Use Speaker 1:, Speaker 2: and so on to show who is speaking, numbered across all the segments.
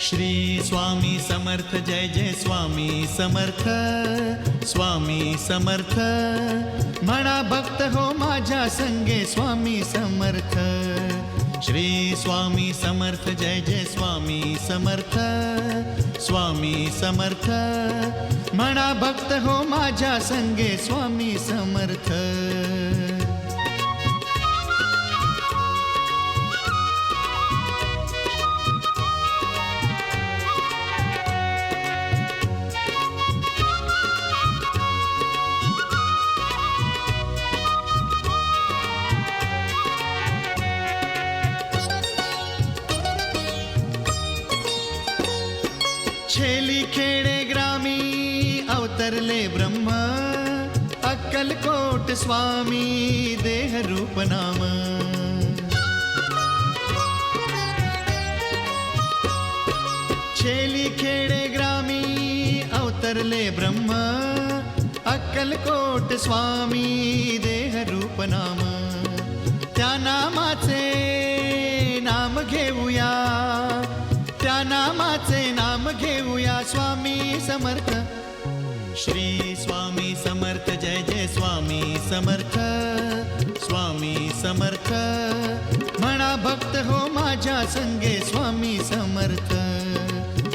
Speaker 1: श्री स्वामी समर्थ जय जय स्वामी समर्थ स्वामी समर्थ. म्हणा भक्त हो माझ्या संगे स्वामी समर्थ. श्री स्वामी समर्थ जय जय स्वामी समर्थ स्वामी समर्थ. म्हणा भक्त हो माझ्या संगे स्वामी समर्थ. छेली खेडे ग्रामी अवतरले ब्रह्म अक्कलकोट स्वामी देह रूप नाम। छेली खेडे ग्रामी अवतरले ब्रह्म अक्कलकोट स्वामी देह रूप नाम। त्या नामाचे नाम घेऊया त्या नामाचे स्वामी समर्थ। श्री स्वामी समर्थ, जय जय स्वामी समर्थ। स्वामी समर्थ। म्हणा भक्त हो माझ्या संगे, स्वामी समर्थ।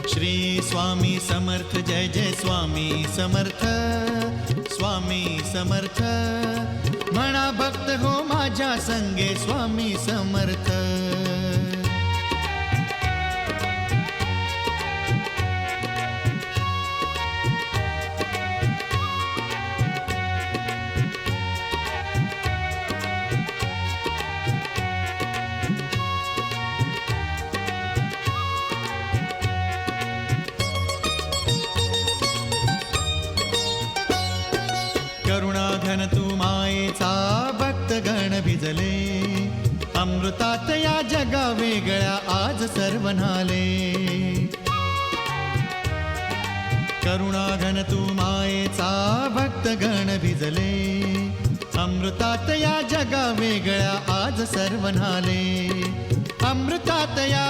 Speaker 1: श्री स्वामी समर्थ, जय जय स्वामी समर्थ। स्वामी समर्थ। म्हणा भक्त हो माझ्या संगे, स्वामी समर्थ। करुणाघन तू मायेचा भक्त गण भिजले अमृतात या जगा वेगळ्या आज सर्व नाले करुणाघन तू मायेचा भक्त गण भिजले अमृतात या जगा वेगळ्या आज सर्व नाले अमृतात या